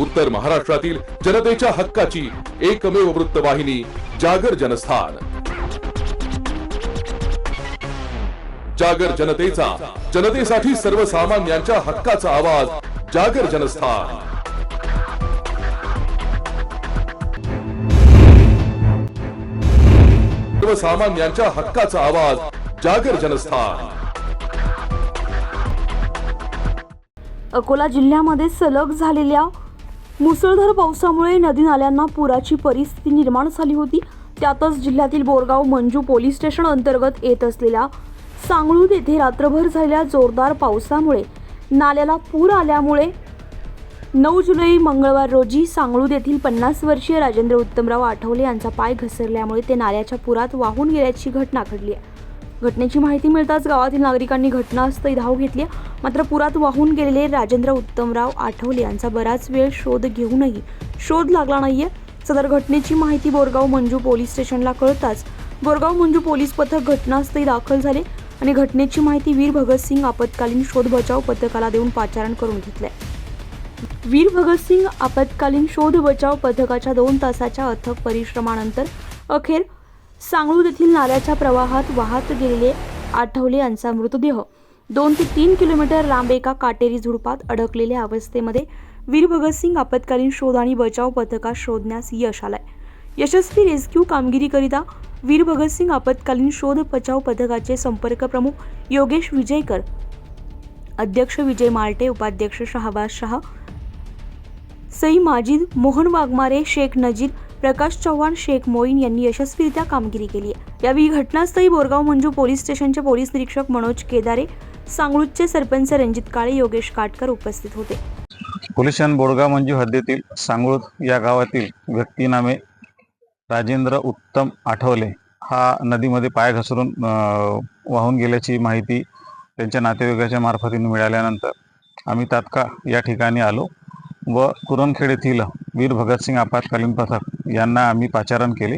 उत्तर महाराष्ट्रातील जनतेच्या हक्काची एकमेव वृत्तवाहिनी जागर जनस्थान. जागर जनतेचा जनतेसाठी सर्वसामान्यांच्या हक्काचा आवाज जागर जनस्थान. सर्वसामान्यांच्या हक्काचा आवाज जागर जनस्थान. अकोला जिल्ह्यामध्ये सलग झालेल्या मुसळधार पावसामुळे नदी नाल्यांना पुराची परिस्थिती निर्माण झाली होती. त्यातच जिल्ह्यातील बोरगाव मंजू पोलीस स्टेशन अंतर्गत येत असलेल्या सांगळूद येथे रात्रभर झालेल्या जोरदार पावसामुळे नाल्याला पूर आल्यामुळे नऊ जुलै मंगळवार रोजी सांगळूद येथील पन्नास वर्षीय राजेंद्र उत्तमराव आठवले यांचा पाय घसरल्यामुळे ते नाल्याच्या पुरात वाहून गेल्याची घटना घडली आहे. घटनेची माहिती मिळताच गावातील नागरिकांनी घटनास्थळी धाव घेतली मात्र पुरात वाहून गेलेले राजेंद्र उत्तमराव आठवले यांचा बराच वेळ शोध घेऊनही शोध लागला नाहीये. सदर घटनेची माहिती बोरगाव मंजू पोलीस स्टेशनला कळताच बोरगाव मंजू पोलीस पथक घटनास्थळी दाखल झाले आणि घटनेची माहिती वीर भगतसिंग आपत्कालीन शोध बचाव पथकाला देऊन पाचारण करून घेतलंय. वीर भगतसिंग आपत्कालीन शोध बचाव पथकाच्या दोन तासाच्या अथक परिश्रमानंतर अखेर सांगळूर येथील नाल्याच्या प्रवाहात वाहत गेलेले आठवले यांचा मृतदेह. दोन ते तीन किलोमीटर लांब एका काटेरी झुडपात अडकलेल्या अवस्थेमध्ये वीर भगतसिंग आपत्कालीन शोध आणि बचाव पथकात शोधण्यास यश आलाय. यशस्वी रेस्क्यू कामगिरीकरिता वीर भगतसिंग आपत्कालीन शोध बचाव पथकाचे संपर्क प्रमुख योगेश विजयकर अध्यक्ष विजय माल्टे उपाध्यक्ष शहाबाज शाह सई माजिद मोहन वाघमारे शेख नजीर प्रकाश चव्हाण शेख मोईन यांनी यशस्वीरित्या कामगिरी केली. आहे यावेळी घटनास्थळी बोरगाव मंजू पोलीस स्टेशनचे पोलीस निरीक्षक मनोज केदारे सांगळूतचे सरपंच रणजित काळे योगेश काटकर उपस्थित होते. पोलीस बोरगाव मंजू हद्दीतील सांगळूत या गावातील व्यक्तीनामे राजेंद्र उत्तम आठवले हा नदीमध्ये पाय घसरून वाहून गेल्याची माहिती त्यांच्या नातेवाईकाच्या मार्फतीने मिळाल्यानंतर आम्ही तात्काळ या ठिकाणी आलो. व कुरणखेड येथील वीर भगतसिंग आपत्कालीन पथक यांना आम्ही पाचारण केले.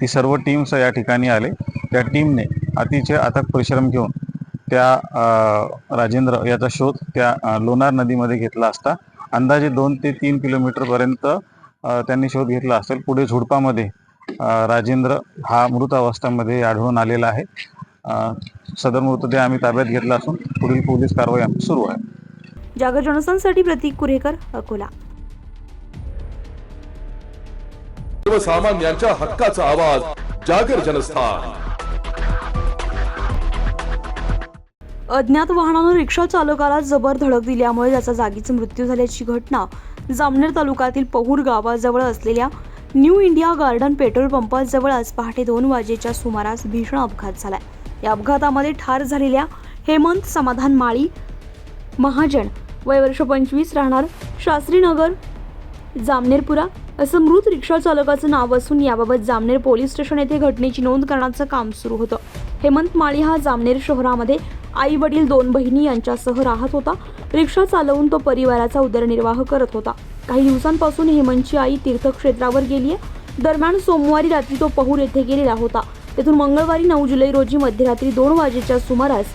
ती सर्व टीम्स या ठिकाणी आले. त्या टीमने अतिशय अथक परिश्रम घेऊन त्या राजेंद्र याचा शोध त्या लोणार नदीमध्ये घेतला असता. अंदाजे दोन ते तीन किलोमीटरपर्यंत त्यांनी शोध घेतला असेल. पुढे झुडपामध्ये राजेंद्र हा मृत अवस्थेमध्ये आढळून आलेला आहे. सदर मृतदेह आम्ही ताब्यात घेतला असून पुढील पोलीस कारवाई आमची सुरू आहे. जागर जनस्थानसाठी प्रतीक कुरेकर अकोला. सर्वसामान्यांच्या हक्काचा आवाज जागर जनस्थान. अज्ञात वाहनानं रिक्षा चालकाला जबर धडक दिल्यामुळे त्याचा जागीच मृत्यू झाल्याची घटना जामनेर तालुक्यातील पहूर गावाजवळ असलेल्या न्यू इंडिया गार्डन पेट्रोल पंपाजवळ आज पहाटे दोन वाजेच्या सुमारास भीषण अपघात झालाय. या अपघातामध्ये ठार झालेल्या हेमंत समाधान माळी महाजन वय वर्ष पंचवीस राहणार शास्त्रीनगर जामनेरपुरा. असं मृत रिक्षा चालकाचं नाव असून याबाबत जामनेर पोलीस स्टेशन येथे घटनेची नोंद करण्याचं काम सुरू होतं. हेमंत माळी हा जामनेर शहरामध्ये आई वडील दोन बहिणी यांच्यासह राहत होता. रिक्षा चालवून तो परिवाराचा उदरनिर्वाह करत होता. काही दिवसांपासून हेमंतची आई तीर्थक्षेत्रावर गेली आहे दरम्यान सोमवारी रात्री तो पहूर येथे गेलेला होता. तेथून मंगळवारी नऊ जुलै रोजी मध्यरात्री दोन वाजेच्या सुमारास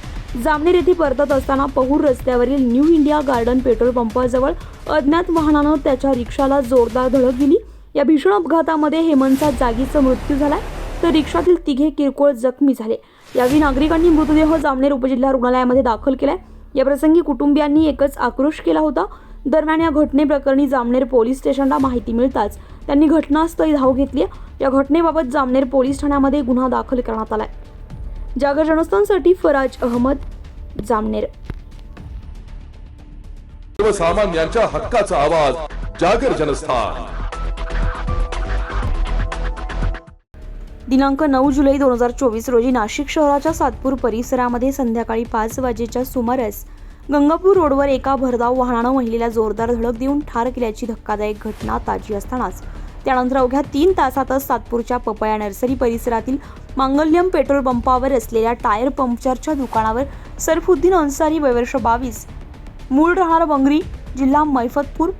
जामनेर येथे परतत असताना पहूर रस्त्यावरील न्यू इंडिया गार्डन पेट्रोल पंपाजवळ अज्ञात वाहनानं त्याच्या रिक्षाला जोरदार धडक दिली. या भीषण अपघातामध्ये हेमंतचा जागीचा मृत्यू झाला तर रिक्षातील तिघे किरकोळ जखमी झाले. यावेळी नागरिकांनी मृतदेह जामनेर उपजिल्हा रुग्णालयामध्ये दाखल केलाय. या प्रसंगी कुटुंबियांनी एकच आक्रोश केला होता. दरम्यान या घटनेप्रकरणी जामनेर पोलीस स्टेशनला माहिती मिळताच त्यांनी घटनास्थळी धाव घेतली. या घटनेबाबत जामनेर पोलीस ठाण्यामध्ये गुन्हा दाखल करण्यात आलाय. जागर जनस्थानसाठी फराज अहमद जामनेर. सर्वसामान्यांच्या हक्काचा आवाज जागर जनस्थान. दिनांक नऊ जुलै दोन हजार चोवीस रोजी नाशिक शहराच्या सातपूर परिसरामध्ये संध्याकाळी पाच वाजेच्या सुमारास गंगापूर रोडवर एका भरधाव वाहनानं महिलेला जोरदार धडक देऊन ठार केल्याची धक्कादायक घटना ताजी असतानाच त्यानंतर अवघ्या तीन तासातच सातपूरच्या पपया नर्सरी परिसरातील मांगल्यम पेट्रोल पंपावर असलेल्या टायर पंक्चरच्या दुकानावर सरफुद्दीन अन्सारी वयवर्ष बावीस मूळ राहणार बंगरी जिल्हा मैफतपूर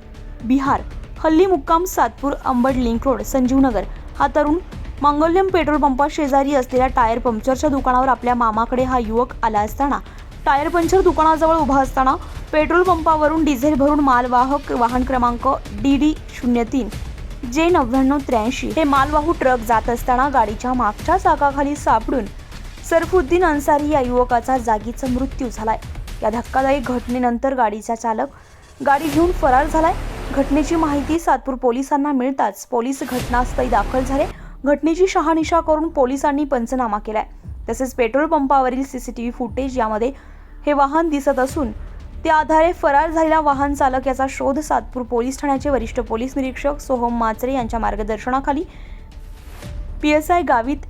बिहार हल्ली मुक्काम सातपूर अंबड लिंक रोड संजीवनगर. हा तरुण मांगल्यम पेट्रोल पंपा शेजारी असलेल्या टायर पंक्चरच्या दुकानावर आपल्या मामाकडे हा युवक आला असताना टायर पंक्चर दुकानाजवळ उभा असताना पेट्रोल पंपावरून डिझेल भरून मालवाहक वाहन क्रमांक डी डी शून्य तीन जे नव्याण्णव त्र्याऐंशी हे मालवाहू ट्रक जात असताना गाडीच्या मागच्या चाकाखाली सापडून सरफुद्दीन अन्सारी या युवकाचा जागीचा मृत्यू झालाय. या धक्कादायक घटनेनंतर गाडीचा चालक गाडी घेऊन फरार झालाय. घटनेची माहिती सातपूर पोलिसांना मिळताच पोलीस घटनास्थळी दाखल झाले. घटनेची शहानिशा करून पोलिसांनी पंचनामा केलाय. तसेच पेट्रोल पंपावरील सीसीटीव्ही फुटेज यामध्ये हे वाहन दिसत असून त्या आधारे फरार झालेला वाहन चालक याचा शोध सातपूर पोलीस ठाण्याचे वरिष्ठ पोलीस निरीक्षक सोहम माचरे यांच्या मार्गदर्शनाखाली. P S I Gavit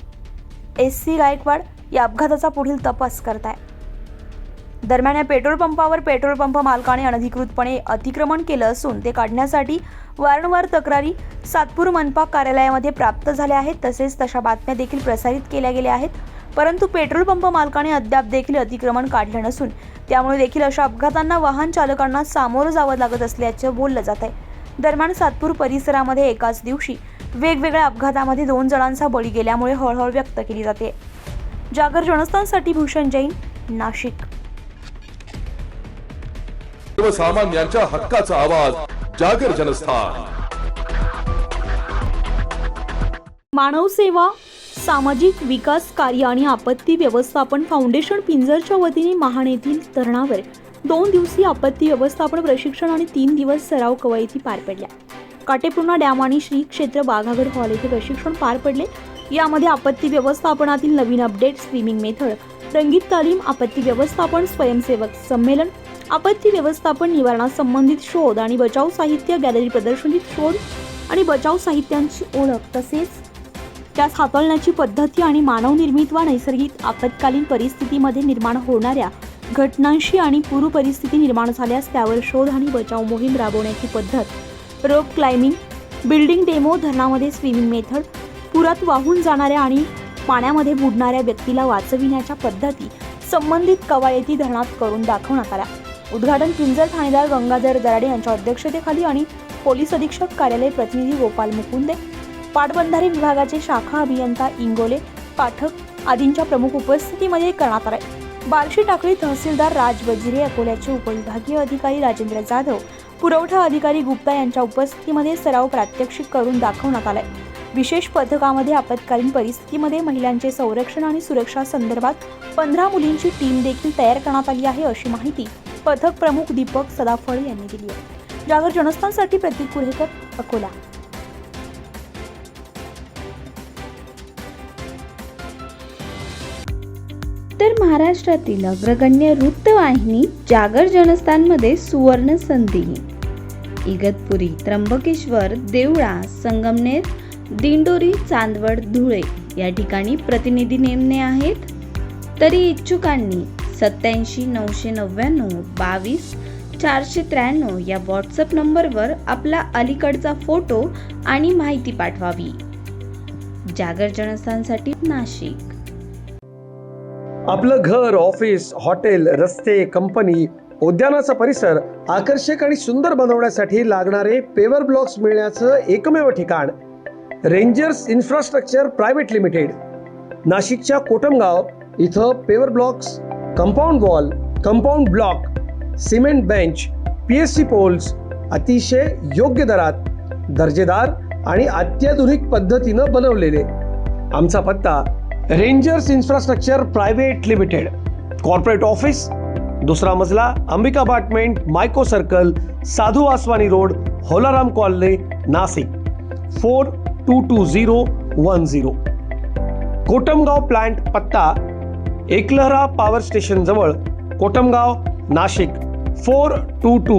S C Gaikwad या अपघाताचा पुढील तपास करत आहे दरम्यान या पेट्रोल पंपावर पेट्रोल पंप मालकाने अनधिकृतपणे अतिक्रमण केलं असून ते काढण्यासाठी वारंवार तक्रारी सातपूर मनपा कार्यालयामध्ये प्राप्त झाल्या आहेत. तसेच तशा बातम्या देखील प्रसारित केल्या गेल्या आहेत. परंतु पेट्रोल पंप मालकाने अद्याप देखील अतिक्रमण काढलं नसून त्यामुळे देखील अशा अपघातांना वाहन चालकांना सामोरं जावं लागत असल्याचं बोललं जात आहे. दरम्यान सातपूर परिसरामध्ये एकाच दिवशी वेगवेगळ्या अपघातामध्ये दोन जणांचा बळी गेल्यामुळे हळहळ व्यक्त केली जाते. जागर जनस्थानसाठी भूषण जैन नाशिक. सर्वसामान्यांच्या हक्काचा आवाज जागर जनस्थान. मानव सेवा सामाजिक विकास कार्य आणि आपत्ती व्यवस्थापन फाउंडेशन पिंजरच्या वतीने महाण येथील धरणावर दोन दिवसीय आपत्ती व्यवस्थापन प्रशिक्षण आणि तीन दिवस सराव कवायती पार पडल्या. काटेपूर्णा डॅम आणि श्री क्षेत्र बाघागड हॉल येथे प्रशिक्षण पार पडले. यामध्ये आपत्ती व्यवस्थापनातील नवीन अपडेट स्विमिंग मेथड रंगीत तालीम आपत्ती व्यवस्थापन स्वयंसेवक संमेलन आपत्ती व्यवस्थापन निवारणासंबंधित शोध आणि बचाव साहित्य गॅलरी प्रदर्शनीत शोध आणि बचाव साहित्यांची ओळख तसेच त्यास हाताळण्याची पद्धती आणि मानवनिर्मित वा नैसर्गिक आपत्कालीन परिस्थितीमध्ये निर्माण होणाऱ्या घटनांशी आणि पूर्व परिस्थिती निर्माण झाल्यास त्यावर शोध आणि बचाव मोहीम राबवण्याची पद्धत. रोप क्लाइम्बिंग बिल्डिंग डेमो धरणामध्ये स्विमिंग मेथड पुरात वाहून जाणाऱ्या आणि पाण्यामध्ये बुडणाऱ्या व्यक्तीला वाचविण्याच्या पद्धती संबंधित कवायती धरणात करून दाखवण्यात आल्या. उद्घाटन पिंजर ठाणेदार गंगाधर दराडे यांच्या अध्यक्षतेखाली आणि पोलीस अधीक्षक कार्यालय प्रतिनिधी गोपाल मुकुंदे पाटबंधारे विभागाचे शाखा अभियंता इंगोले पाठक आदींच्या प्रमुख उपस्थितीमध्ये करण्यात आले. बार्शी टाकळी तहसीलदार राज वजिरे अकोल्याचे उपविभागीय अधिकारी राजेंद्र जाधव पुरवठा अधिकारी गुप्ता यांच्या उपस्थितीमध्ये सराव प्रात्यक्षिक करून दाखवण्यात आलाय विशेष पथकामध्ये आपत्कालीन परिस्थितीमध्ये महिलांचे संरक्षण आणि सुरक्षा संदर्भात पंधरा मुलींची टीम देखील तयार करण्यात आली आहे अशी माहिती पथक प्रमुख दीपक सदाफळे यांनी दिली आहे. जागर जनस्थानसाठी प्रतीक कुरेकर अकोला. तर महाराष्ट्रातील अग्रगण्य वृत्तवाहिनी जागर जनस्थानमध्ये सुवर्ण संधी इगतपुरी त्र्यंबकेश्वर देवळा संगमनेर दिंडोरी चांदवड धुळे या ठिकाणी प्रतिनिधी नेमणे आहेत. तरी इच्छुकांनी सत्याऐंशी नऊशे नव्याण्णव बावीस चारशे त्र्याण्णव या व्हॉट्सअप नंबरवर आपला अलीकडचा फोटो आणि माहिती पाठवावी. जागर जनस्थानसाठी नाशिक. आपलं घर ऑफिस हॉटेल रस्ते कंपनी उद्यानाचा परिसर आकर्षक आणि सुंदर बनवण्यासाठी लागणारे पेवर ब्लॉक्स मिळण्याचं एकमेव ठिकाण. रेंजर्स इन्फ्रास्ट्रक्चर प्रायव्हेट लिमिटेड नाशिकच्या कोटमगाव इथं paver blocks compound wall compound block cement bench P S C poles अतिशय योग्य दरात दर्जेदार आणि अत्याधुनिक पद्धतीनं बनवलेले. आमचा पत्ता rangers infrastructure private limited corporate office दुसरा मजला Ambika apartment Mico circle Sadhu Aswani road Holaram colony Nashik four two two zero one zero Kotamgaon plant पत्ता एकलहरा पॉवर स्टेशन जवळ Kotamgaon Nashik four two two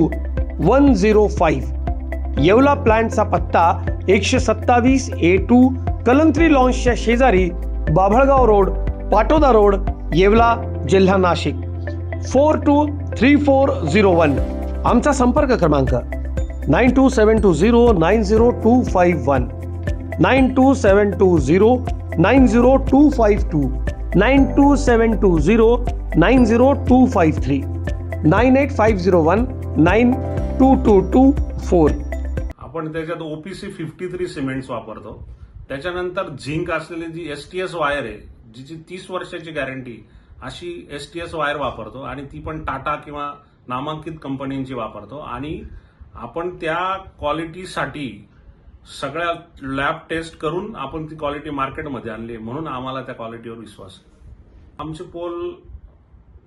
one zero five. Yeola प्लांटचा पत्ता एकशे सत्तावीस A two Kalantri लॉन्सच्या शेजारी Babhalgaon road Patoda road Yeola जिल्हा Nashik. Four two three four zero one. आमचा संपर्क क्रमांक nine two seven two zero nine zero two five one. Nine two seven two zero nine zero two five two. Nine two seven two zero nine zero two five three. Nine eight five zero one nine two two two four. आपण त्याच्यात OPC fifty three cements वापरतो. त्याच्यानंतर zinc असलेली G S T S wire आहे जिची तीस वर्षाची guarantee अशी एस टी एस वायर वापरतो आणि ती पण टाटा किंवा नामांकित कंपनींची वापरतो. आणि आपण त्या क्वालिटीसाठी सगळ्या लॅब टेस्ट करून आपण ती क्वालिटी मार्केटमध्ये आणली आहे. म्हणून आम्हाला त्या क्वालिटीवर विश्वास आमचे पोल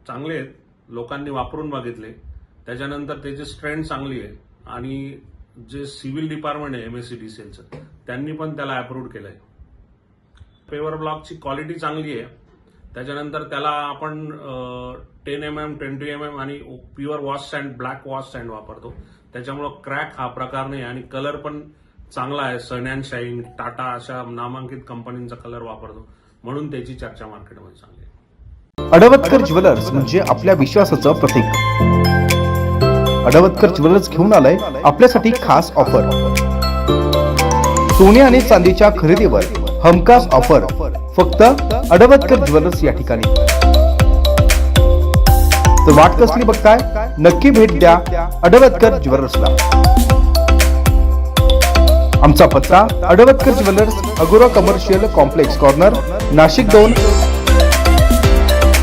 चांगले आहेत. लोकांनी वापरून बघितले. त्याच्यानंतर त्याची स्ट्रेंथ चांगली आहे. आणि जे सिव्हिल डिपार्टमेंट आहे एमएससीडीसीएलचं त्यांनी पण त्याला अप्रूव्ह केलंय. पेवर ब्लॉकची क्वालिटी चांगली आहे. त्याच्यानंतर त्याला आपण ten M M twenty M M आणि pure wash sand black wash sand वापरतो. त्याच्यामुळं क्रॅक हा प्रकार नाही आणि कलर पण चांगला आहे. सन अँड शाईन टाटा अशा नामांकित कंपनींचा कलर वापरतो. म्हणून त्याची चर्चा मार्केटमध्ये चांगली आहे. अडवतकर ज्वेलर्स म्हणजे आपल्या विश्वासाचं प्रतीक. अडवतकर ज्वेलर्स घेऊन आलाय आपल्यासाठी खास ऑफर. सोने आणि चांदीच्या खरेदीवर हमखास ऑफर. फक्त अडवतकर ज्वेलर्स या ठिकाणी. तर वाट कसली बघताय? नक्की भेट द्या अडवतकर ज्वेलर्सला. आमचा पत्ता Advatkar jewellers Agora commercial complex corner Nashik दोन.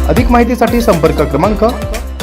अधिक माहितीसाठी संपर्क क्रमांक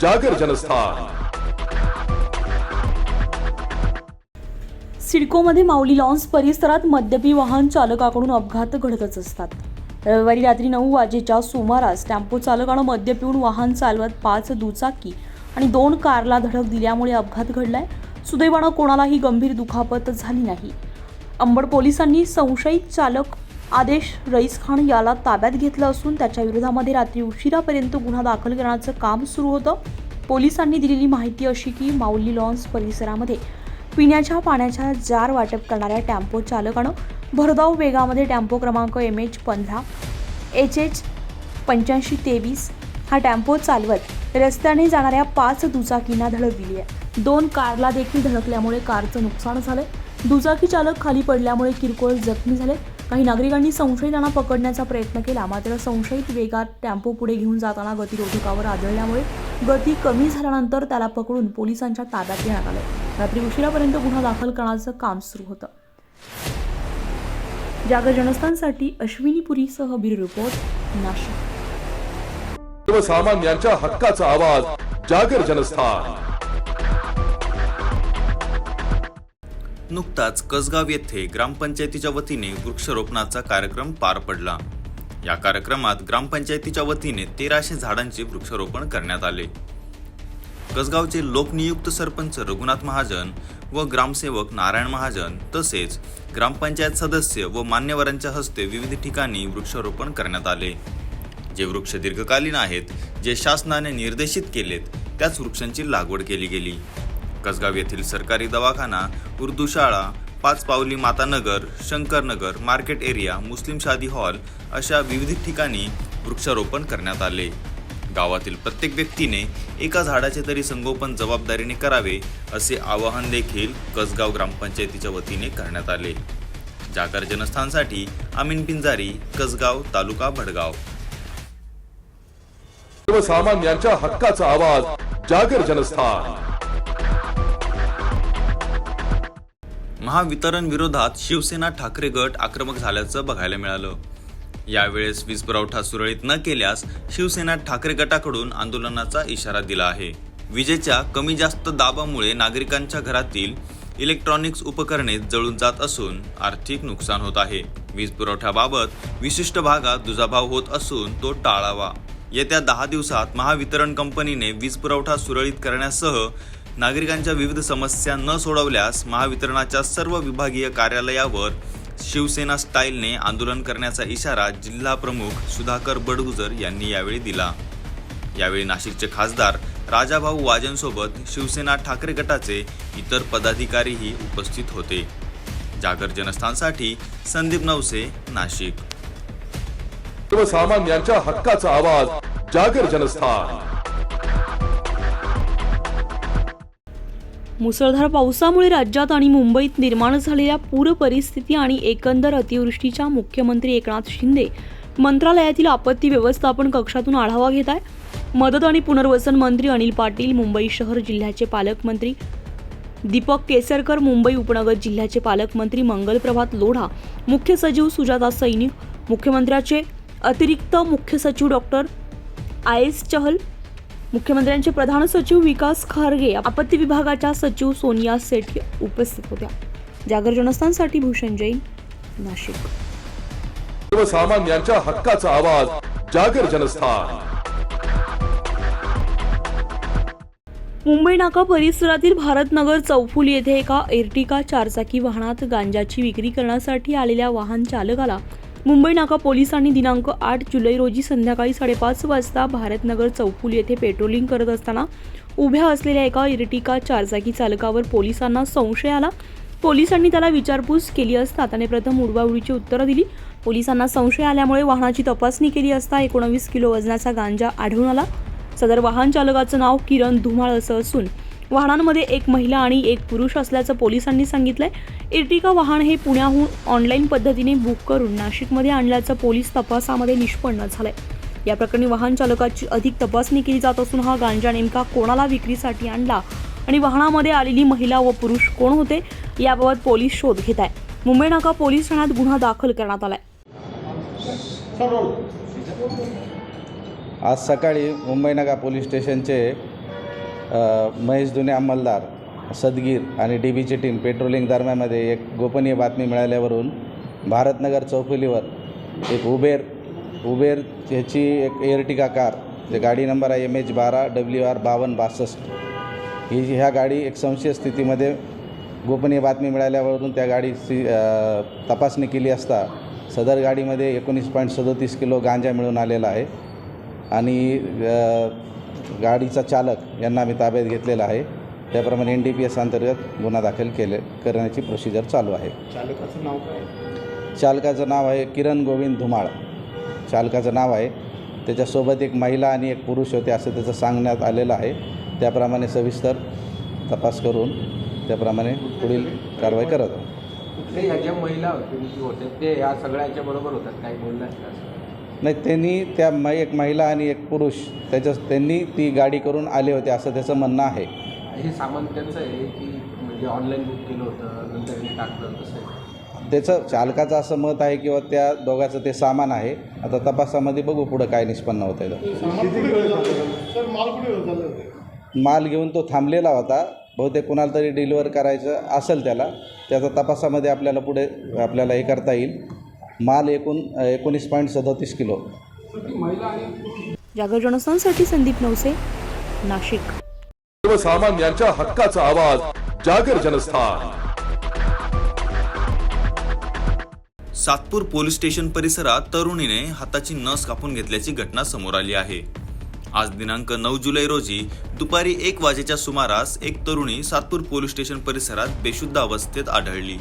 जागर जनस्थान. सिडकोमध्ये माऊली लॉन्स परिसरात मद्यपी वाहन चालकाकडून अपघात घडतच असतात. रविवारी रात्री नऊ वाजेच्या सुमारास टेम्पो चालकानं मद्य पिऊन वाहन चालवत पाच दुचाकी आणि दोन कारला धडक दिल्यामुळे अपघात घडलाय. सुदैवानं कोणालाही गंभीर दुखापत झाली नाही. अंबड पोलिसांनी संशयित चालक आदेश रईस खान याला ताब्यात घेतलं असून त्याच्या विरोधामध्ये रात्री उशिरापर्यंत गुन्हा दाखल करण्याचं काम सुरू होतं. पोलिसांनी दिलेली माहिती अशी की माऊली लॉन्स परिसरामध्ये पिण्याच्या पाण्याच्या जार वाटप करणाऱ्या टॅम्पो चालकानं भरधाव वेगामध्ये टेम्पो क्रमांक एम एच पंधरा एच एच पंच्याऐंशी तेवीस हा टेम्पो चालवत रस्त्याने जाणाऱ्या पाच दुचाकींना धडक दिली आहे. दोन कारला देखील धडकल्यामुळे कारचं नुकसान झालं दुचाकी चालक खाली पडल्यामुळे किरकोळ जखमी झाले. काही नागरिकांनी संशयितांना पकडण्याचा प्रयत्न केला मात्र संशयित वेगात टेम्पो पुढे घेऊन जाताना गतिरोधकावर आदळल्यामुळे गती कमी झाल्यानंतर त्याला पकडून पोलिसांच्या ताब्यात घेण्यात आलं. रात्री उशिरापर्यंत गुन्हा दाखल करण्याचं काम सुरू होतं. जागर जनस्थानसाठी अश्विनी पुरीसह ब्युरो रिपोर्ट नाशिक. सर्वसामान्यांच्या हक्काचा आवाज जागर जनस्थान. नुकताच कसगाव येथे ग्रामपंचायतीच्या वतीने वृक्षारोपणाचा कार्यक्रम पार पडला. या कार्यक्रमात ग्रामपंचायतीच्या वतीने तेराशे झाडांचे वृक्षारोपण करण्यात आले. कसगावचे लोकनियुक्त सरपंच रघुनाथ महाजन व ग्रामसेवक नारायण महाजन तसेच ग्रामपंचायत सदस्य व मान्यवरांच्या हस्ते विविध ठिकाणी वृक्षारोपण करण्यात आले. जे वृक्ष दीर्घकालीन आहेत जे शासनाने निर्देशित केलेत त्याच वृक्षांची लागवड केली गेली. कसगाव येथील सरकारी दवाखाना उर्दू शाळा पाच पावली Matanagar Shankarnagar market area Muslim शादी हॉल अशा विविध ठिकाणी वृक्षारोपण करण्यात आले. गावातील प्रत्येक व्यक्तीने एका झाडाचे तरी संगोपन जबाबदारीने करावे असे आवाहन देखील कसगाव ग्रामपंचायतीच्या वतीने करण्यात आले. जागर जनस्थानसाठी अमीन पिंजारी कसगाव तालुका भडगाव. सर्वसामान्यांच्या हक्काचा आवाज जागर जनस्थान. महावितरण विरोधात शिवसेना ठाकरे गट आक्रमक झाल्याचं बघायला मिळालं. यावेळेस वीज पुरवठा सुरळीत न केल्यास शिवसेना ठाकरे गटाकडून आंदोलनाचा इशारा दिला आहे. विजेच्या कमी जास्त दाबामुळे नागरिकांच्या घरातील इलेक्ट्रॉनिक्स उपकरणे जळून जात असून आर्थिक नुकसान होत आहे. वीज पुरवठ्याबाबत विशिष्ट भागात दुजाभाव होत असून तो टाळावा. येत्या दहा दिवसात महावितरण कंपनीने वीज पुरवठा सुरळीत करण्यासह नागरिकांच्या विविध समस्या न सोडवल्यास महावितरणाच्या सर्व विभागीय कार्यालयावर शिवसेना स्टाईलने आंदोलन करण्याचा इशारा जिल्हा प्रमुख सुधाकर बडगुजर यांनी यावेळी दिला. यावेळी नाशिकचे खासदार राजाभाऊ वाजनसोबत शिवसेना ठाकरे गटाचे इतर पदाधिकारीही उपस्थित होते. जागर जनस्थानसाठी संदीप नवसे नाशिक. सर्वसामान्यांच्या हक्काचा आवाज जागर जनस्थान. मुसळधार पावसामुळे राज्यात आणि मुंबईत निर्माण झालेल्या पूर परिस्थिती आणि एकंदर अतिवृष्टीच्या मुख्यमंत्री एकनाथ शिंदे मंत्रालयातील आपत्ती व्यवस्थापन कक्षातून आढावा घेत आहे मदत आणि पुनर्वसन मंत्री अनिल पाटील मुंबई शहर जिल्ह्याचे पालकमंत्री दीपक केसरकर मुंबई उपनगर जिल्ह्याचे पालकमंत्री मंगलप्रभात लोढा मुख्य सचिव सुजाता सैनिक मुख्यमंत्र्याचे अतिरिक्त मुख्य सचिव डॉक्टर आय एस चहल मुख्यमंत्र्यांचे प्रधान सचिव विकास खारगे आपत्ती विभागाच्या सचिव सोनिया सेठी उपस्थित होत्या. जागर जनस्थानसाठी भूषण जैन नाशिक. सर्वसामान्यांच्या हक्काचा आवाज जागर जनस्थान. मुंबई नाका परिसरातील भारतनगर चौफुली येथे एका एर्टिका चारचाकी वाहनात गांजाची विक्री करण्यासाठी आलेल्या वाहन चालकाला मुंबई नाका पोलिसांनी दिनांक आठ जुलै रोजी संध्याकाळी साडेपाच वाजता भारतनगर चौफुल येथे पेट्रोलिंग करत असताना उभ्या असलेल्या एका इर्टिका चारचाकी चालकावर पोलिसांना संशय आला. पोलिसांनी त्याला विचारपूस केली असता त्याने प्रथम उडवाउडीची उत्तरं दिली. पोलिसांना संशय आल्यामुळे वाहनाची तपासणी केली असता एकोणवीस किलो वजनाचा गांजा आढळून आला. सदर वाहन चालकाचं नाव किरण धुमाळ असं असून वाहनांमध्ये एक महिला आणि एक पुरुष असल्याचं पोलिसांनी सांगितलंय. इर्टिका वाहन हे पुण्याहून ऑनलाईन पद्धतीने बुक करून नाशिकमध्ये आणल्याचं पोलीस तपासामध्ये निष्पन्न झालंय. या प्रकरणी वाहन चालकाची अधिक तपासणी केली जात असून हा गांजा नेमका कोणाला विक्रीसाठी आणला आणि वाहनामध्ये आलेली महिला व पुरुष कोण होते याबाबत पोलीस शोध घेत आहे मुंबई नाका पोलीस ठाण्यात गुन्हा दाखल करण्यात आलाय. आज सकाळी मुंबई मुंबईनगर पोलीस स्टेशनचे महेश दुने अंमलदार सदगीर आणि डी बीची टीम पेट्रोलिंग दरम्यानमध्ये एक गोपनीय बातमी मिळाल्यावरून भारतनगर चौफुलीवर एक उबेर उबेर ह्याची एक एअरटिका कार जे गाडी नंबर आहे एम एच बारा डब्ल्यू आर बावन्न बासष्ट ही जी- ह्या गाडी एक संशय स्थितीमध्ये गोपनीय बातमी मिळाल्यावरून त्या गाडीची तपासणी केली असता सदर गाडीमध्ये एकोणीस पॉईंट सदोतीस किलो गांजा मिळून आलेला आहे. आणि गाडीचा चालक यांना आम्ही ताब्यात घेतलेला आहे. त्याप्रमाणे एन डी पी एस अंतर्गत गुन्हा दाखल केले करण्याची प्रोसिजर चालू आहे. चालकाचं नाव काय? चालकाचं नाव आहे किरण गोविंद धुमाळ. चालकाचं नाव आहे. त्याच्यासोबत एक महिला आणि एक पुरुष होते असं त्याचं सांगण्यात आलेलं आहे. त्याप्रमाणे सविस्तर तपास करून त्याप्रमाणे पुढील कारवाई करत आहोत. ह्या ज्या महिला होते होते ते या सगळ्यांच्या बरोबर होतात काही असं? नाही त्यांनी त्या मै एक महिला आणि एक पुरुष त्याच्या त्यांनी ती गाडी करून आले होते असं त्याचं म्हणणं आहे. हे सामान त्यांचं आहे की म्हणजे ऑनलाईन बुक केलं होतं नंतर हे टाकलं आहे त्याचं चालकाचं असं मत आहे किंवा त्या दोघाचं ते सामान आहे. आता तपासामध्ये बघू पुढं काय निष्पन्न होतं माल घेऊन तो थांबलेला होता. बहुतेक कुणाला तरी डिलिव्हर करायचं असेल त्याला. त्याचा तपासामध्ये आपल्याला पुढे आपल्याला हे करता येईल. माल एकूण एकोणीस पॉईंट सदोतीस किलो. जागर जनस्थानसाठी संदीप नवसे नाशिक. सर्वसामान्यांच्या हक्काचा आवाज जागर जनस्थान. सातपूर पोलीस स्टेशन परिसरात तरुणीने हाताची नस कापून घेतल्याची घटना समोर आली आहे. आज दिनांक नऊ जुलै रोजी दुपारी एक वाजेच्या सुमारास एक तरुणी सातपूर पोलीस स्टेशन परिसरात बेशुद्ध अवस्थेत आढळली.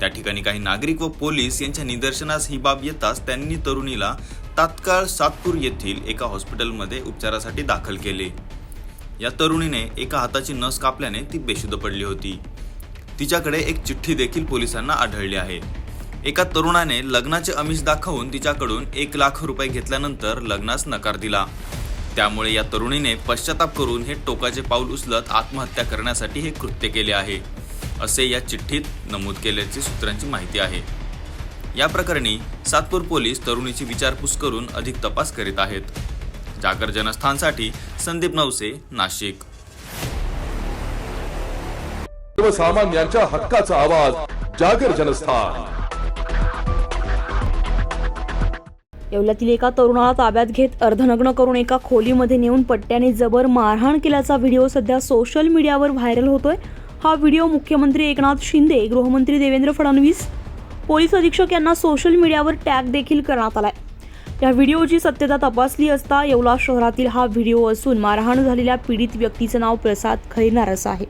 त्या ठिकाणी काही नागरिक व पोलीस यांच्या निदर्शनास ही बाब येताच त्यांनी तरुणीला तात्काळ सातपूर येथील एका हॉस्पिटलमध्ये उपचारासाठी दाखल केले. या तरुणीने एका हाताची नस कापल्याने ती बेशुद्ध पडली होती. तिच्याकडे एक चिठ्ठी देखील पोलिसांना आढळली आहे. एका तरुणाने लग्नाचे अमिष दाखवून तिच्याकडून एक लाख रुपये घेतल्यानंतर लग्नास नकार दिला. त्यामुळे या तरुणीने पश्चाताप करून हे टोकाचे पाऊल उचलत आत्महत्या करण्यासाठी हे कृत्य केले आहे. असे या चिठ्ठीत नमूद केल्याची सूत्रांची माहिती आहे. या प्रकरणी सातपूर पोलीस तरुणीची विचारपूस करून अधिक तपास करीत आहेत. जागर जनस्थानसाठी संदीप नवसे नाशिक. सर्वसामान्यांच्या हक्काचा आवाज जागर जनस्थान. येवल्यातील एका तरुणाला ताब्यात घेत अर्धनग्न करून एका खोलीमध्ये नेऊन पट्ट्याने जबर मारहाण केल्याचा व्हिडिओ सध्या सोशल मीडियावर व्हायरल होतोय. हा व्हिडिओ मुख्यमंत्री एकनाथ शिंदे गृहमंत्री देवेंद्र फडणवीस पोलीस अधीक्षक यांना सोशल मीडियावर टॅग देखील करण्यात आलाय. या व्हिडिओची सत्यता तपासली असता येवला शहरातील हा व्हिडिओ असून मारहाण झालेल्या पीडित व्यक्तीचं नाव प्रसाद खैरनार असं आहे.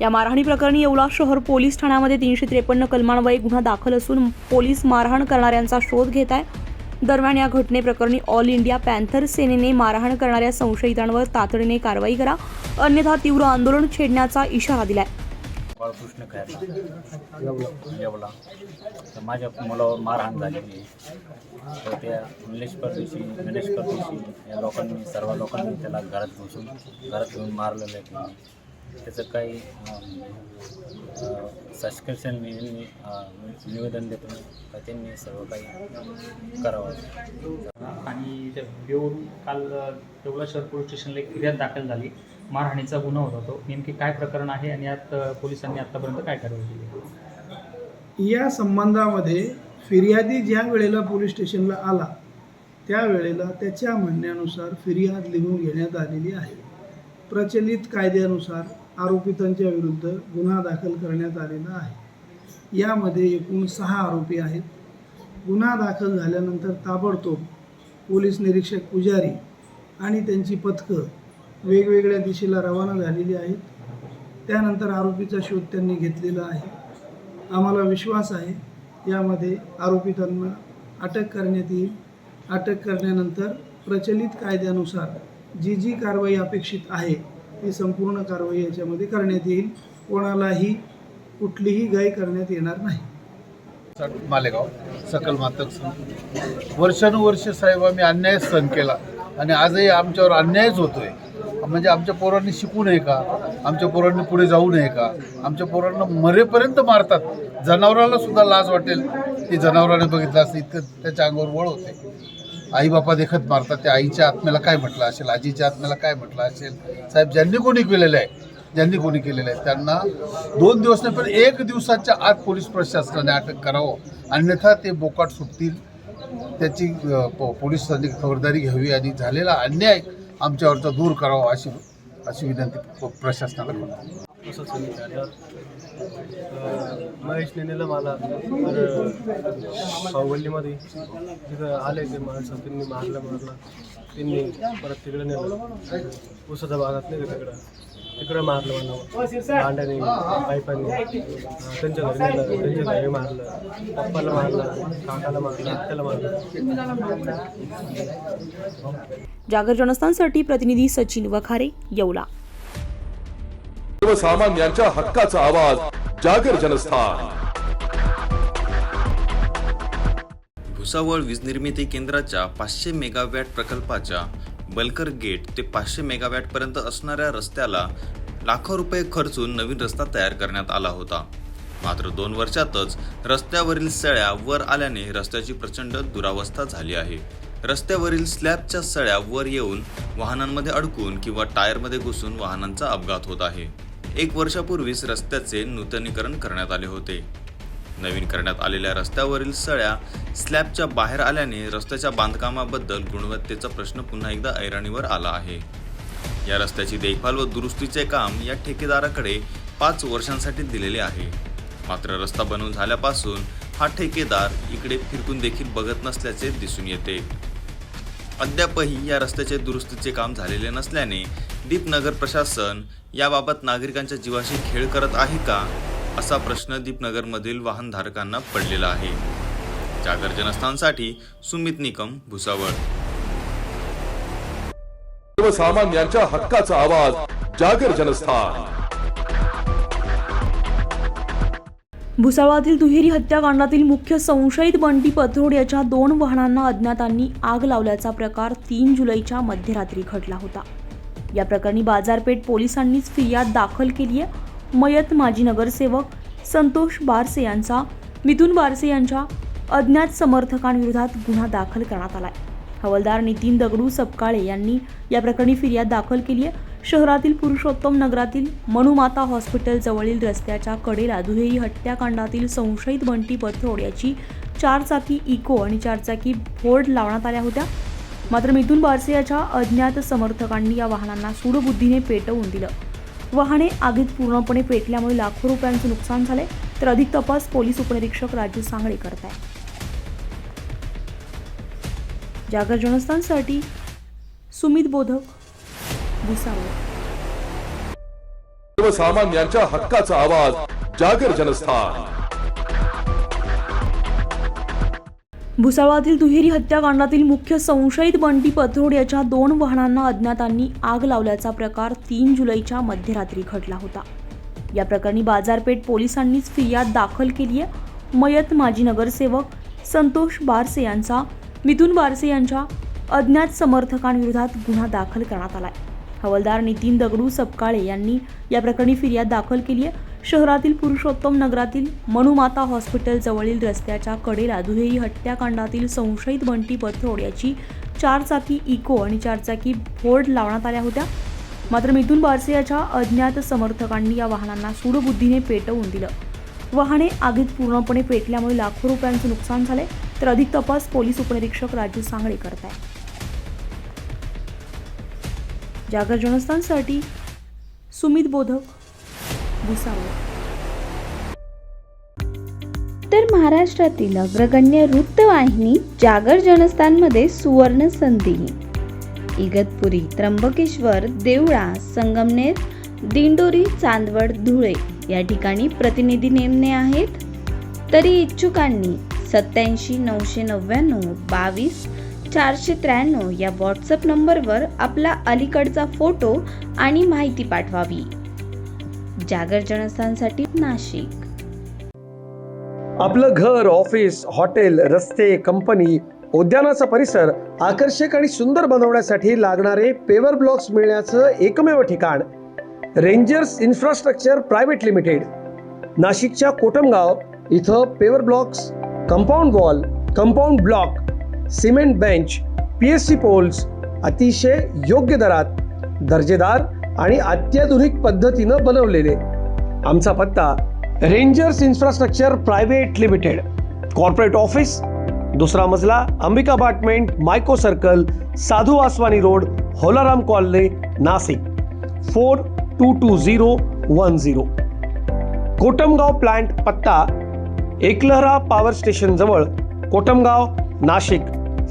या मारहाणी प्रकरणी येवला शहर पोलीस ठाण्यामध्ये तीनशे त्रेपन्न कलमान्वये गुन्हा दाखल असून पोलीस मारहाण करणाऱ्यांचा शोध घेत आहे. दरम्यान या घटनेप्रकरणी ऑल इंडिया पॅन्थर सेनेने मारहाण करणाऱ्या संशयितांवर तातडीने कारवाई करा अन्यथा तीव्र आंदोलन छेडण्याचा इशारा दिलाय. बाळकृष्ण खैरनार येवला तर माझ्या मुलावर मारहाण झालेली आहे तर त्या निलेश परदेशी गणेश परदेशी या लोकांनी सर्व लोकांनी त्याला घरात घुसून घरात घेऊन मारलेलं आहे. त्याचं काही सस्क्रिप्शन मी निवेदन देतो. का त्यांनी सर्व काही करावं. आणि त्या व्हिडिओवरून काल येवला शहर पोलीस स्टेशनला एक फिर्याद दाखल झाली. मारहाणीचा गुन्हा होता तो नेमके काय प्रकरण आहे आणि यात पोलिसांनी आतापर्यंत काय कारवाई केली? या संबंधामध्ये फिर्यादी ज्या वेळेला पोलीस स्टेशनला आला त्यावेळेला त्याच्या म्हणण्यानुसार फिर्याद लिहून घेण्यात आलेली आहे. प्रचलित कायद्यानुसार आरोपितांच्या विरुद्ध गुन्हा दाखल करण्यात आलेला आहे. यामध्ये एकूण सहा आरोपी आहेत. गुन्हा दाखल झाल्यानंतर ताबडतोब पोलीस निरीक्षक पुजारी आणि त्यांची पथकं वेगवेगळ्या दिशेला रवाना झालेली आहेत. त्यानंतर आरोपीचा शोध त्यांनी घेतलेला आहे. आम्हाला विश्वास आहे यामध्ये आरोपितांना अटक करण्यात येईल. अटक करण्यानंतर प्रचलित कायद्यानुसार जी जी कारवाई अपेक्षित आहे ती संपूर्ण कारवाई याच्यामध्ये करण्यात येईल. कोणालाही कुठलीही गाय करण्यात येणार नाही. मालेगाव सकल मातक संघ. वर्षानुवर्ष साहेब आम्ही अन्याय सहन केला आणि आजही आमच्यावर अन्यायच होतोय. म्हणजे आमच्या पोरांनी शिकू नये का? आमच्या पोरांनी पुढे जाऊ नये का? आमच्या पोरांना मरेपर्यंत मारतात. जनावराला सुद्धा लाज वाटेल. की जनावराने बघितलं असतं इतकं त्याच्या अंगावर वळ होते. आई बापा देखत मारतात. त्या आईच्या आत्म्याला काय म्हटलं असेल? आजीच्या आत्म्याला काय म्हटलं असेल? साहेब ज्यांनी कोणी केलेलं आहे ज्यांनी कोणी केलेलं आहे त्यांना दोन दिवस नाही पण एक दिवसाच्या आत पोलीस प्रशासनाने अटक करावं. अन्यथा ते बोकाट सुटतील. त्याची पोलिसांनी खबरदारी घ्यावी आणि झालेला अन्याय आमच्यावरचा दूर करावा अशी अशी विनंती प- प्रशासनाला करतो. असं झालं महेशने नेलं मला तर सावगल्लीमध्ये तिथं आले ते माणसं त्यांनी मारलं मारलं. त्यांनी परत तिकडे नेलं. उसाच्या भागात नेलं तिकडं. तिकडं मारलं मला. भांड्याने पाईपाने त्यांच्या घरी नेलं. त्यांच्या घरी मारलं. पप्पाला मारलं. काकाला मारलं. आत्याला मारलं. जागर जनस्थानसाठी प्रतिनिधी सचिन वखारे येवला. सर्वसामान्यांच्या हक्काचा आवाज जागर जनस्थान. भुसावळ वीज निर्मिती केंद्राच्या पाचशे मेगावॅट प्रकल्पाच्या बलकर गेट ते पाचशे मेगावॅट पर्यंत असणाऱ्या रस्त्याला लाखो रुपये खर्चून नवीन रस्ता तयार करण्यात आला होता. मात्र दोन वर्षातच रस्त्यावरील सळ्या वर आल्याने रस्त्याची प्रचंड दुरावस्था झाली आहे. रस्त्यावरील स्लॅबच्या सळ्या वर येऊन वाहनांमध्ये अडकून किंवा टायरमध्ये घुसून वाहनांचा अपघात होत आहे. एक वर्षापूर्वीच रस्त्याचे नूतनीकरण करण्यात आले होते. नवीन करण्यात आलेल्या रस्त्यावरील सळ्या स्लॅबच्या बाहेर आल्याने रस्त्याच्या बांधकामाबद्दल गुणवत्तेचा प्रश्न पुन्हा एकदा ऐरणीवर आला आहे. या रस्त्याची देखभाल व दुरुस्तीचे काम या ठेकेदाराकडे पाच वर्षांसाठी दिलेले आहे. मात्र रस्ता बनवून झाल्यापासून हा ठेकेदार इकडे फिरकून देखील बघत नसल्याचे दिसून येते. अद्यापही या रस्त्याचे दुरुस्तीचे काम झालेले नसल्याने दीपनगर प्रशासन याबाबत नागरिकांच्या जीवाशी खेळ करत आहे का असा प्रश्न दीपनगरमधील वाहनधारकांना पडलेला आहे. जागर जनस्थानसाठी सुमित निकम भुसावळ. सर्वसामान्यांच्या हक्काचा आवाज जागर जनस्थान. भुसावळातील दुहेरी हत्याकांडातील मुख्य संशयित बंटी पथरोड याच्या दोन वाहनांना अज्ञातांनी आग लावल्याचा प्रकार तीन जुलैच्या मध्यरात्री घडला होता. या प्रकरणी बाजारपेठ पोलिसांनीच फिर्याद दाखल केली आहे. मयत माजी नगरसेवक संतोष बारसे यांचा मिथुन बारसे यांच्या अज्ञात समर्थकांविरोधात गुन्हा दाखल करण्यात आलाय. हवालदार नितीन दगडू सपकाळे यांनी या प्रकरणी फिर्याद दाखल केली आहे. शहरातील पुरुषोत्तम नगरातील मनुमाता हॉस्पिटल जवळील रस्त्याच्या कडेला दुहेरी हत्याकांडातील संशयित बंटी पथोड याची चारचाकी इको आणि चारचाकी फोर्ड लावण्यात आल्या होत्या. मात्र मिथुन बारसे याच्या अज्ञात समर्थकांनी या वाहनांना सूडबुद्धीने पेटवून दिलं. वाहने आगीत पूर्णपणे पेटल्यामुळे लाखो रुपयांचं नुकसान झाले तर अधिक तपास पोलीस उपनिरीक्षक राजू सांगळे करत आहेत जागर जनस्थानसाठी सुमित बोधक भुसावळ. सर्वसामान्यांच्या हक्काचा आवाज जागर जनस्थान. भुसावळातील दुहेरी हत्याकांडातील मुख्य संशयित बंटी पथरोड याच्या दोन वाहनांना अज्ञातांनी आग लावल्याचा प्रकार तीन जुलैच्या मध्यरात्री घडला होता. या प्रकरणी बाजारपेठ पोलिसांनीच फिर्याद दाखल केली आहे. मयत माजी नगरसेवक संतोष बारसे यांचा मिथुन बारसे यांच्या अज्ञात समर्थकांविरोधात गुन्हा दाखल करण्यात आलाय. हवालदार नितीन दगडू सपकाळे यांनी या प्रकरणी फिर्याद दाखल केली आहे शहरातील पुरुषोत्तम नगरातील मनुमाता हॉस्पिटल जवळील रस्त्याच्या कडेला दुहेरी हत्याकांडातील संशयित बंटी पथोड याची चारचाकी इको आणि चारचाकी फोर्ड लावण्यात आल्या होत्या. मात्र मिथुन बारसे याच्या अज्ञात समर्थकांनी या वाहनांना सूडबुद्धीने पेटवून दिलं. वाहने आगीत पूर्णपणे पेटल्यामुळे लाखो रुपयांचं नुकसान झाले तर अधिक तपास पोलीस उपनिरीक्षक राजू सांगळे करत आहेत जागर जनस्थानसाठी सुमित बोधक भुसावळ. तर महाराष्ट्रातील अग्रगण्य वृत्तवाहिनी जागर जनस्थानमध्ये सुवर्ण संधी. इगतपुरी त्र्यंबकेश्वर देवळा संगमनेर दिंडोरी चांदवड धुळे या ठिकाणी प्रतिनिधी नेमणे आहेत. तरी इच्छुकांनी सत्याऐंशी नऊशे नव्याण्णव बावीस चारशे त्र्याण्णव या व्हॉट्सअप नंबरवर आपला अलीकडचा फोटो आणि माहिती पाठवावी. जागर जनस्थानसाठी नाशिक. आपलं घर ऑफिस हॉटेल रस्ते कंपनी उद्यानाचा परिसर आकर्षक आणि सुंदर बनवण्यासाठी लागणारे पेवर ब्लॉक्स मिळण्याचं एकमेव ठिकाण. रेंजर्स इन्फ्रास्ट्रक्चर प्रायव्हेट लिमिटेड नाशिकच्या कोटमगाव इथं paver blocks compound wall compound block cement bench P S C poles अतिशय योग्य दरात दर्जेदार आणि अत्याधुनिक पद्धतीनं बनवलेले. आमचा पत्ता rangers infrastructure private limited corporate office दुसरा मजला Ambika apartment Mico circle Sadhu Aswani road Holaram colony Nashik four two two zero one zero. Kotamgaon plant पत्ता एकलहरा पॉवर स्टेशन जवळ Kotamgaon Nashik.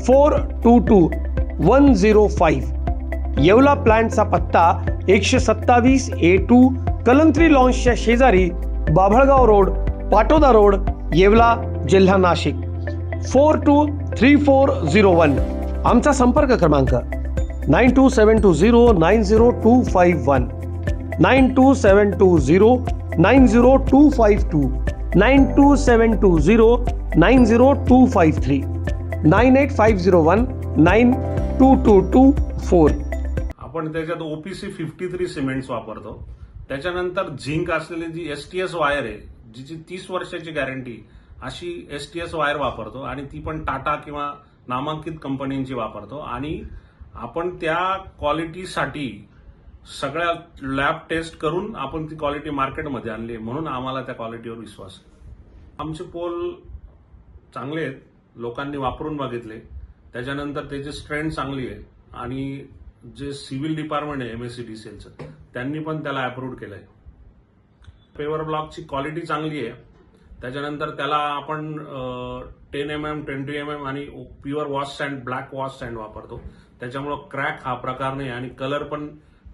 Four two two one zero five. Yeola प्लांटचा पत्ता एकशे सत्तावीस A two Kalantri लॉन्सच्या शेजारी Babhalgaon road Patoda road Yeola जिल्हा Nashik. Four two three four zero one. आमचा संपर्क क्रमांक nine two seven two zero nine zero two five one. Nine two seven two zero nine zero two five two. Nine two seven two zero nine zero two five three. Nine eight five zero one nine two two two four. आपण त्याच्यात OPC fifty three cements वापरतो. त्याच्यानंतर zinc असलेली G S T S wire आहे जिची तीस वर्षाची guarantee अशी एस टी एस वायर वापरतो आणि ती पण टाटा किंवा नामांकित कंपनींची वापरतो. आणि आपण त्या क्वालिटीसाठी सगळ्या लॅब टेस्ट करून आपण ती क्वालिटी मार्केटमध्ये आणली आहे. म्हणून आम्हाला त्या क्वालिटीवर विश्वास आहे. आमचे पोल चांगले आहेत. लोकांनी वापरून बघितले. त्याच्यानंतर त्याची स्ट्रेंथ चांगली आहे आणि जे सिव्हिल डिपार्टमेंट आहे एम एस सी डी सीएलचं त्यांनी पण त्याला अप्रूव्ह केलंय. पेवर ब्लॉकची क्वालिटी चांगली आहे. त्याच्यानंतर त्याला आपण ten M M twenty M M आणि pure wash sand black wash sand वापरतो. त्याच्यामुळं क्रॅक हा प्रकार नाही आणि कलर पण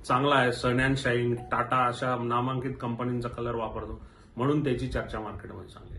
चांगला आहे. सन अँड शाईन टाटा अशा नामांकित कंपनींचा कलर वापरतो. म्हणून त्याची चर्चा मार्केटमध्ये चांगली आहे.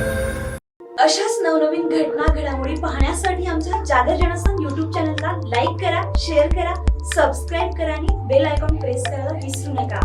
शेअर करा सबस्क्राईब करा आणि बेल आयकॉन प्रेस करायला विसरू नका.